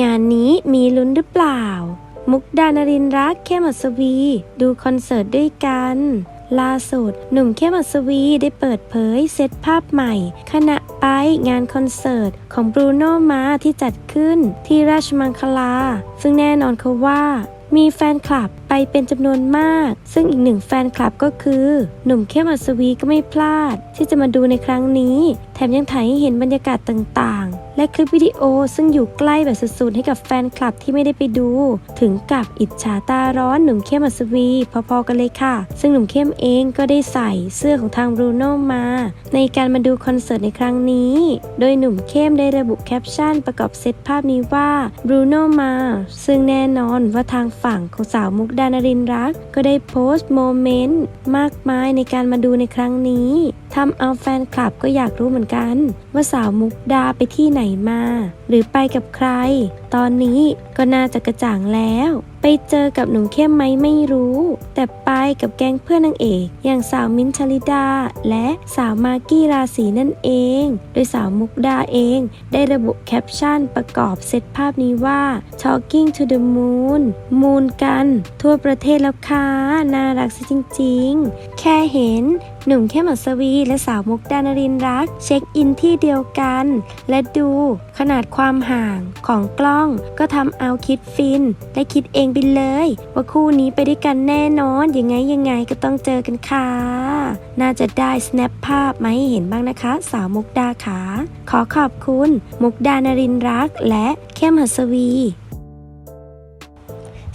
งานนี้มีลุ้นหรือเปล่า มุกดานรินร์รักเข้มอัศวี ดูคอนเสิร์ตด้วยกัน ล่าสุด หนุ่มเข้มอัศวีได้เปิดเผยเซตภาพใหม่ ขณะไปงานคอนเสิร์ตของบรูโนมาที่จัดขึ้นที่ราชมังคลา ซึ่งแน่นอนเขาว่ามีแฟนคลับไปเป็นจำนวนมาก ซึ่งอีกหนึ่งแฟนคลับก็คือ หนุ่มเข้มอัศวีก็ไม่พลาด ที่จะมาดูในครั้งนี้ แถมยังถ่ายให้เห็นบรรยากาศต่างๆ และคลิปวิดีโอซึ่งอยู่ใกล้แบบสุดๆให้กับแฟนคลับที่ไม่ได้ไปดู ถึงกับอิจฉาตาร้อนหนุ่มเข้มอัศวีพอๆกันเลยค่ะ ซึ่งหนุ่มเข้มเองก็ได้ใส่เสื้อของทางบรูโน่มา ในการมาดูคอนเสิร์ตในครั้งนี้ โดยหนุ่มเข้มได้ระบุแคปชั่นประกอบเซตภาพนี้ว่าบรูโน่มา ซึ่งแน่นอนว่าทางฝั่งของสาวมุกดานรินรัก ก็ได้โพสต์โมเมนต์มากมายในการมาดูในครั้งนี้ทำเอาแฟนคลับก็อยากรู้เหมือนกัน ว่าสาวมุกดาไปที่ไหนมา หรือไปกับใคร ตอนนี้ก็น่าจะกระจ่างแล้ว ไปเจอกับหนุ่มเข้มไหมไม่รู้ แต่ไปกับแก๊งเพื่อนนางเอก อย่างสาวมิ้นชลิดา และสาวมากกี้ราศีนั่นเอง โดยสาวมุกดาเอง ได้ระบุแคปชั่นประกอบเซตภาพนี้ว่า talking to the moon มูนกัน ทั่วประเทศแล้วค่ะน่ารักซะจริงๆ แค่เห็น หนุ่มเข้มอัศวี และสาวมุกดานรินรัก เช็คอินที่เดียวกัน และดูขนาดความห่างของกล้องก็ทำเอาคิดฟิน และคิดเองไปเลย ว่าคู่นี้ไปด้วยกันแน่นอนยังไงยังไงก็ต้องเจอกันค่ะ น่าจะได้ snap ภาพมาให้เห็นบ้างนะคะ สาวมุกดาขา ขอขอบคุณ มุกดานรินร์รักและเข้มหัสวี